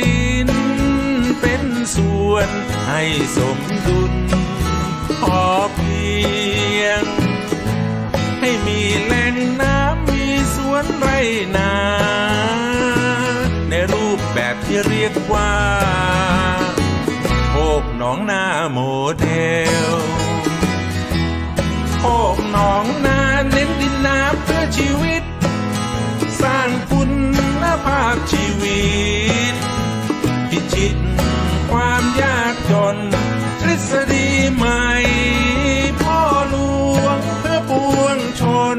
ดิน เป็นส่วนให้สมดุลพอเพียง ให้มีแหล่งน้ำมีสวนไรนา ในรูปแบบที่เรียกว่าโคกหนองนาโมเดลโคกหนองนาเน้นดินน้ำเพื่อชีวิต สร้างคุณภาพชีวิต ษฎีใหม่พ่อหลวงเพื่อปวงชน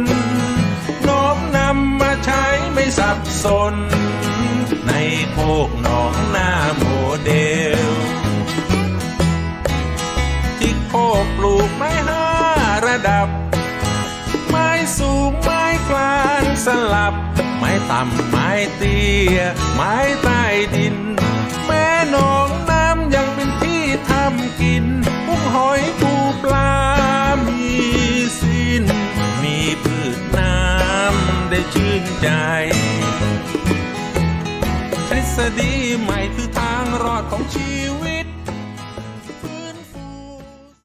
น้อมนำมาใช้ไม่สับสน ในโคกหนองหน้าโมเดล ที่โคกปลูกไม้ห้าระดับ ไม้สูงไม้กลางสลับ ไม้ต่ำไม้เตี้ย ไม้ใต้ดิน ชื่นใจทฤษฎีใหม่คือทางรอดของชีวิต